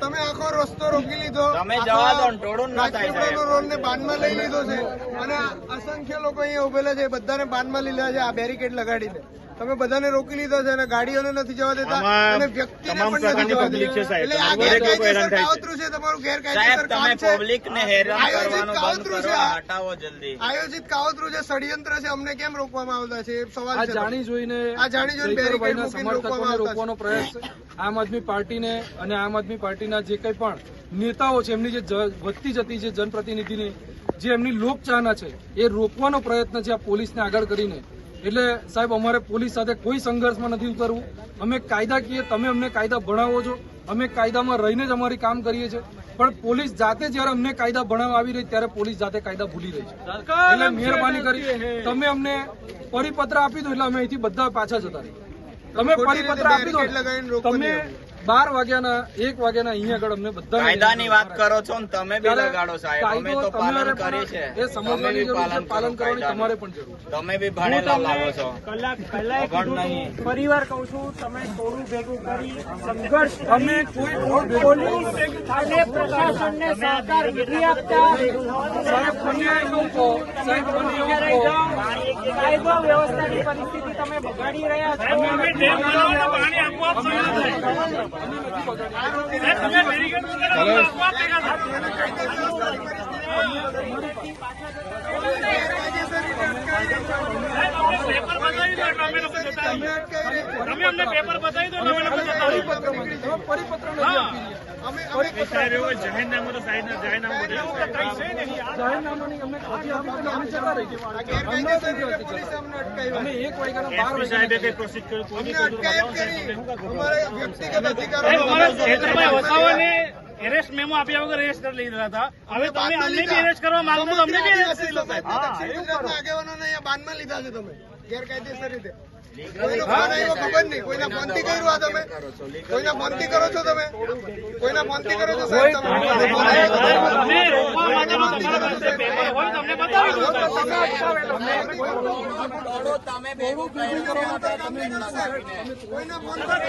તમે આખો રસ્તો રોકી લીધો. તમે જવા દો ટોળું ના થાય, રોડ ને બાનમાં લઈ લીધો છે. અને અસંખ્ય લોકો અહીંયા ઉભેલા છે. બધાને બાનમાં લીધા છે. આ બેરિકેડ લગાડીને. તમે બધાને રોકી લીધો છે અને ગાડીઓને નથી જવા દેતા. અને વ્યક્તિને પણ નથી જવા દેતા. એટલે આ દરેક લોકો હેરાન ગેરકાયદેસર કાવતરું છે. તમારું ગેરકાયદેસર કામ છે. પબ્લિક હેરાન આયોજિત કરવાનું બંધ કાવતરું કરો છે. હટાવો જલ્દી. આયોજિત કાવતરું છે ષડયંત્ર છે અમને કેમ રોકવામાં આવતા છે? સવાલ છે જાણી જોઈને આ જાણી જોઈને બેરિકેડ મૂકીને રોકવામાં રોકવાનો પ્રયાસ આમ આદમી પાર્ટીને અને આમ આદમી પાર્ટીના જે કંઈ પણ નેતાઓ છે એમની જે વધતી જતી જે જનપ્રતિનિધિની જે એમની લોકચાહના છે એ રોકવાનો પ્રયત્ન છે આ પોલીસને આગળ કરીને. એટલે સાહેબ અમારે પોલીસ સાથે કોઈ સંઘર્ષમાં નથી ઉતરવું. અમે કાયદાકીય તમે અમને કાયદા ભણાવો છો. અમે કાયદામાં રહીને જ અમારી કામ કરીએ છીએ. પણ પોલીસ જાતે જ્યારે અમને કાયદા ભણાવવા આવી રહી ત્યારે પોલીસ જાતે કાયદા ભૂલી રહી છે. એટલે મહેરબાની કરી. તમે અમને પરિપત્ર આપી દો એટલે અમે અહીંથી બધા પાછા જતા રહીએ. તમે પરિપત્ર આપી દો. તમે બાર વાગ્યાના એક વાગ્યાના અહીંયા આગળ અમને બધા કાયદાની વાત કરો છો ને તમે બી લગાડો સાહેબ. અમે તો પાલન કરીએ છે. એ સમજવાની જરૂર છે પાલન કરવાની તમારે પણ જરૂર છે. તમે બી ભણેલા લાગો છો. કલાક પહેલા અભણ નહીં. કહું છું તમે થોડું ભેગું કરી સંઘર્ષ અમે કોઈ પોલીસ અને પ્રશાસનને સહકાર નથી આપતા. સાહેબ મને એવું કહો સાહેબ મને એવું કહો કાયદો વ્યવસ્થાની પરિસ્થિતિ તમે બગાડી રહ્યા છો. તમે રહ્યા. તમે અમને પેપર બતાવી દો અમે લોકો જાહેરનામું તો જાહેરનામું વ્યક્તિગત અધિકારો એરેસ્ટ મેમો આપ્યા વગર એરેસ્ટ કરી લીધા હતા. હવે તમે અમને બી એરેસ્ટ કરવા માંગો અમને બી એરેસ્ટ કરી લો સાહેબ. આગેવાનોને અહીંયા બાનમાં લીધા છે તમે. ગેરકાયદેસર રીતે. ખબર નહીં. કોઈના ફોનથી કર્યું આ તમે? કોઈના ફોનથી કરો છો તમે? કોઈના ફોનથી કરો છો સાહેબ તમે? કોઈના ફોન પર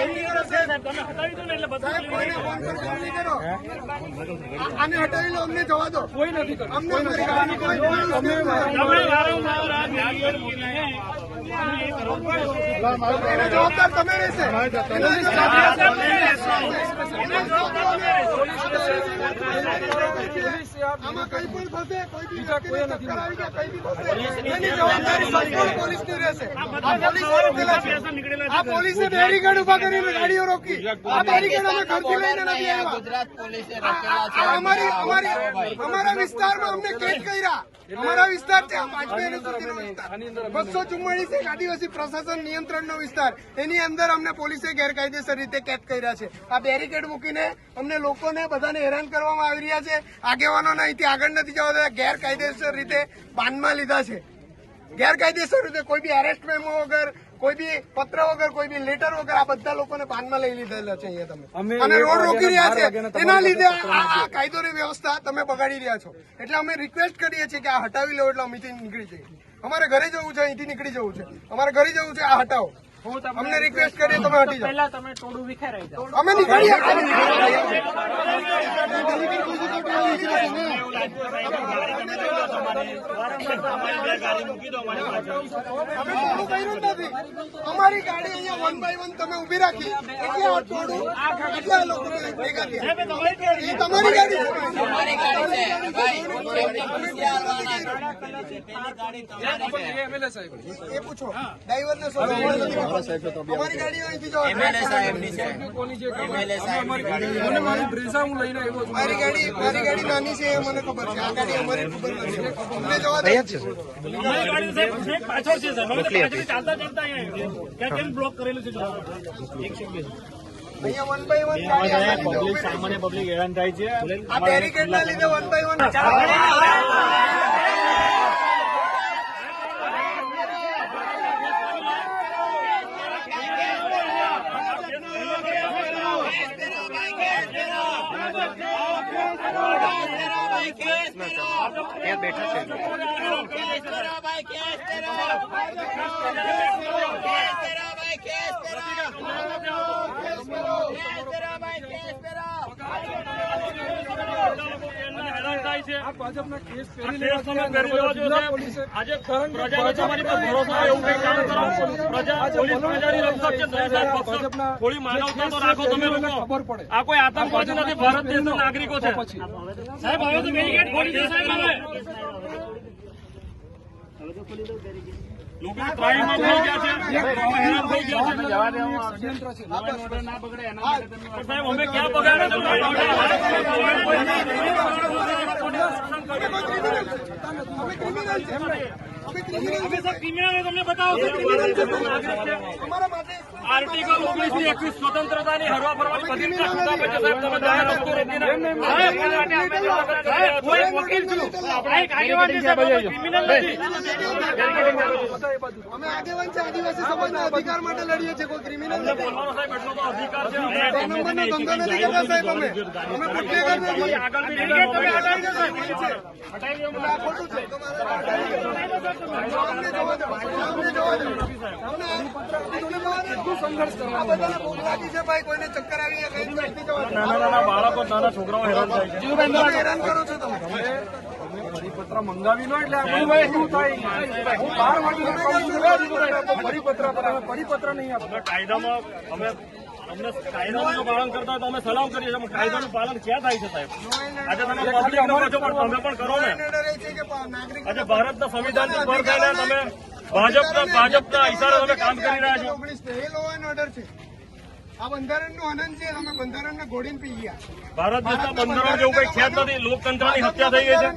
કરો. ને આને હટાવી લો અમને જવા દો. કોઈ નથી અમને કોઈ એના જવાબદાર તમે રહેશે. આમાં કઈ પણ થશે કોઈ બી ટક્કર આવી ગયા કઈ બી થશે એની જવાબદારી સંપૂર્ણ રહેશે? પોલીસે રોકેલા છે. આ પોલીસે બેરીકેડ ઊભા કરીને ગાડીઓ રોકી. આ બેરીકેડ અમે ઘરથી લઈને નથી આવ્યા. ગુજરાત પોલીસે રચેલા છે. અમારી અમારી અમારા વિસ્તારમાં અમને કેદ કર્યા. અમારા વિસ્તાર છે પાંચમી વિસ્તાર. બસો ચુમ્માળીસ એક આદિવાસી પ્રશાસન નિયંત્રણનો વિસ્તાર. એની અંદર અમને પોલીસે ગેરકાયદેસર રીતે કેદ કર્યા છે. આ બેરિકેડ મૂકીને અમને લોકોને બધાને હેરાન કરવામાં આવી રહ્યા છે. આગેવાનોને અહીંથી આગળ નથી જવા ગેરકાયદેસર રીતે બાનમાં લીધા છે. ગેરકાયદેસર રીતે કોઈ બી અરેસ્ટ મેમો વગર કોઈ બી પત્ર વગર કોઈ બી લેટર વગર આ બધા લોકોને બાનમાં લઈ લીધેલા છે અહીંયા તમે. અને રોડ રોકી રહ્યા છે. એના લીધે આ કાયદોની વ્યવસ્થા તમે બગાડી રહ્યા છો. એટલે અમે રિક્વેસ્ટ કરીએ છીએ કે આ હટાવી લો એટલે અમેથી નીકળી જઈએ. અમારે ઘરે જવું છે અહીંથી નીકળી જવું છે. અમારે ઘરે જવું છે આ હટાવો. અમને રિક્વેસ્ટ કરીએ તમે હટી જાઓ. પહેલા તમે ટોળું વિખેરાઈ જાઓ. અમે અમારી ગાડી અહીંયા વન બાય વન તમે ઊભી રાખી. એટલે આ ટોળું એટલા લોકો ભેગા થયા? તમારી ગાડી છે. તમારી ગાડી છે. ભાઈ એમની પોલીસે આવવાના એમએલએ સાહેબ એ પૂછો. ડ્રાઈવર ને એમએલએ સાહેબની છે. કોની એમએલએ સાહેબની ગાડી. મને મારી બ્રેઝા હું લઈને આવ્યો છું. મારી ગાડી મારી ગાડી નાની છે. એ મને ખબર છે આ ગાડી અમારી ખબર નથી. અમને જવા દે. અમારી ગાડી સાહેબ સાહેબ પાછળ છે સાહેબ. અમે તો ચાલતા ચાલતા અહીંયા આવ્યા કેમ બ્લોક કરેલું છે જોવા અહીંયા વન બાય વન ગાડી આ લીધે પબ્લિક સામાન્ય પબ્લિક હેરાન થાય છે રાખી. આ બેરિકેડ ના લીધે વન બાય વન ત્યાં બેઠા છે કેસ આ પહેરી કેસ લેવા તમે જોઈએ. પહેરી લેવા નર્મદા જોઈએ. જિલ્લા પોલીસે આજે કારણ કે પ્રજાનો તમારી પર ભરોસો હોય એવું કંઈ કામ કરો. પ્રજા કેસ આ કોઈ આતંકવાદી નથી ભારત દેશના નાગરિકો છે સાહેબ હવે. તો સાહેબ લોકો ત્રાહીમાં થઈ ગયા છે. હેરાન થઈ ગયા છે. ષડયંત્ર છે પણ સાહેબ અમે ક્યાં પગાર આર્ટિકલ ઓગણીસથી એકવીસ સ્વતંત્રતાની હરવા ફરવાની અમે આગેવાન છે આદિવાસી સમાજના અધિકાર માટે લડીએ છીએ. કોઈ ક્રિમિનલ નથી. ધંધો નથી કરતા સાહેબ અમે. અમે બુટલેગર છે. આ. નાના નાના બાળકો નાના છોકરાઓ હેરાન થાય છે હેરાન કરો છો તમે પરિપત્ર મંગાવી લો એટલે ભાઈ શું થાય હું બાર વાગે પરિપત્ર પરિપત્ર નહીં કાયદામાં અમે અમને કાયદાનું પાલન કરતા તો અમે સલામ કરીએ છીએ કાયદાનું પાલન ક્યાં થાય છે સાહેબ? આજે તમે પબ્લિક પણ તમે પણ કરો ને. એને ડરે છે કે પા- નાગરિક આજે ભારતના સંવિધાન પર થઈને તમે ભાજપના ભાજપના ઈશારે તમે કામ કરી રહ્યા છો. એ લો એન્ડ ઓર્ડર છે. આ બંધારણનું આનંદ છે અમે બંધારણને ઘોડીને પી ગયા. ભારત દેશના બંધારણ જેવું કઈ છે જ નથી. લોકતંત્રની હત્યા થઈ ગઈ છે.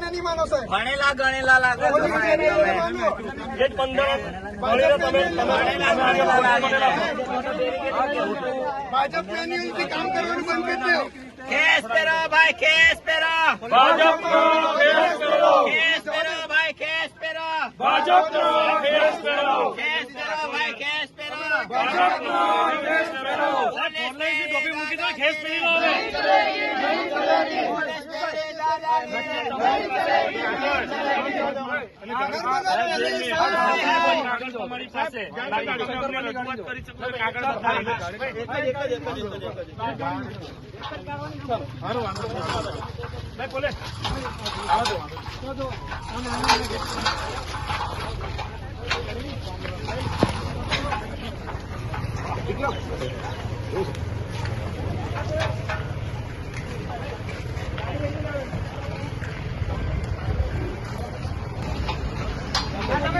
ભણેલા ગણેલા લાગો. એ જ બંધારણ. ભણીને તમે ભાજપ મેન્યુઅલથી કામ કરવાનું બંધ કરી દો. કેસ પેરો ભાઈ કેસ પેરો. ભાજપનો કેસ પેરો ભાઈ કેસ પેરો. ભાજપનો કેસ કરો. કેસ પેરો ભાઈ કેસ પેરો. ઓનલાઈન ટોપી મૂકી દો લો તમે અમને રજૂઆત કરી શકો કાગળ બતાવી બોલે અમે આવ્યા છે સાહેબ અમે. અમે અહીં ઊભા છે અમે નહીં ચલાવી.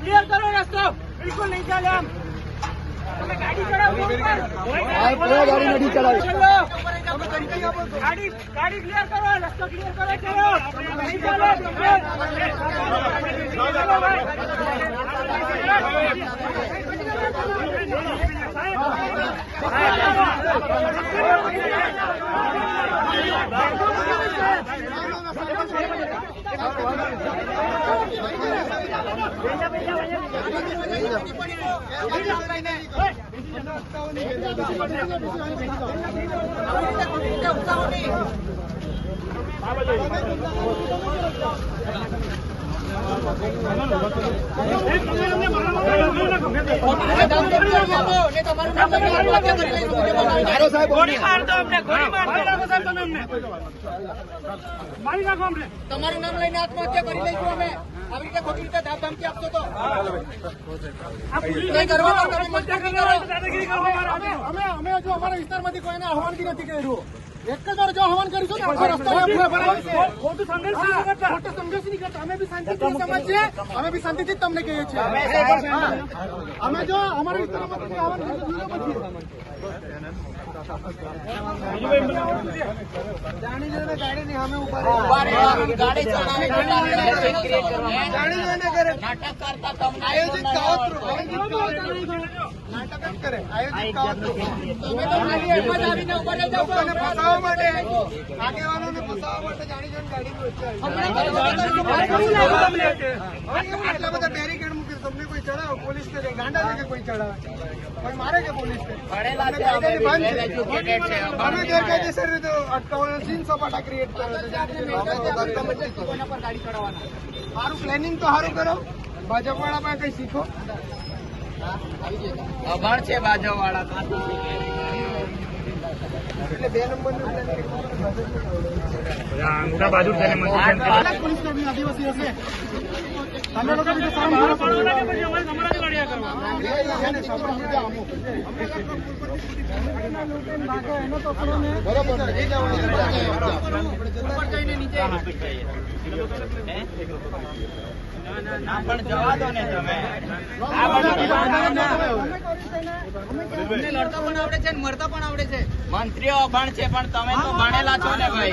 ક્લિયર કરો, રસ્તો. બિલકુલ નહીં ચાલે આમ તમે ગાડી ચડાવો ગાડી નથી ચલાવી ગાડી ગાડી ક્લિયર કરો રસ્તો ક્લિયર કરો ચલો નહીં ચાલે ગોળી તમારું નામ લઈને આત્મહત્યા કરી લઈશું અમે આવી રીતે ખોટી રીતે ધામ ધમકી આપશો તો અમે હજુ અમારા વિસ્તારમાંથી કોઈને આહવાનગી નથી કર્યું એક જ વાર જો આહવાન કરીશું છે. ખોટું સંઘર્ષ નહીં કરતા. ખોટું સંઘર્ષ નહીં કરતા. અમે બી શાંતિથી સમાજ છે અમે બી શાંતિથી જ તમને કહીએ છીએ. અમે જો અમારા વિસ્તારમાં કોઈ આહવાન કરીશું પછી ગાડી નાટક કરતા તમને આયોજિત નાટક જ કરે આયોજિત. લોકોને ફસાવવા માટે આગેવાનોને ફસાવવા માટે જાણી જોઈને ગાડી. આટલા બધા બેરીકેડ મૂકી તમને કોઈ ચડાવો પોલીસ કે ગાંડા કે કોઈ ચડાવે. પણ મારે કે પોલીસ કે ભણેલા છે અમે ગેરકાયદેસર રીતે અટકાવવાનો સીન સપાટા ક્રિએટ કર્યો છે. પ્લેનિંગ કરો. તો સારું કરો. ભાજપ વાળા પાસે કઈ શીખો? અભણ છે વાળા એટલે બે કર્મી આદિવાસી હશે? તમે લોકો બીજું કામ કરો છો. બરોબર ને? ના પણ જવા દો ને તમે મંત્રીઓ અભણ છે, પણ તમે તો ભણેલા છો ને ભાઈ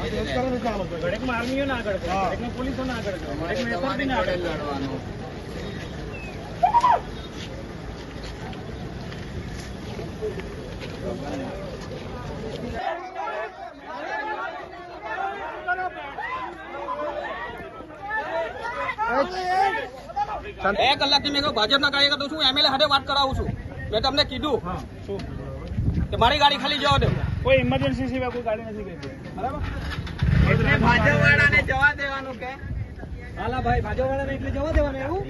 ઘડીકમાં આર્મીઓ ના આગળ કરે ઘડીકમાં પોલીસો ના આગળ છું એમએલએ સાથે વાત કરાવું છું. મેં તમને કીધું કે મારી ગાડી ખાલી જવા દો. કોઈ ઇમરજન્સી સિવાય કોઈ ગાડી નથી બરાબર? એટલે ભાજપ વાળાને જવા દેવાનું કે? હાલા ભાઈ ભાજપ વાળાને એટલે જવા દેવાનું એવું?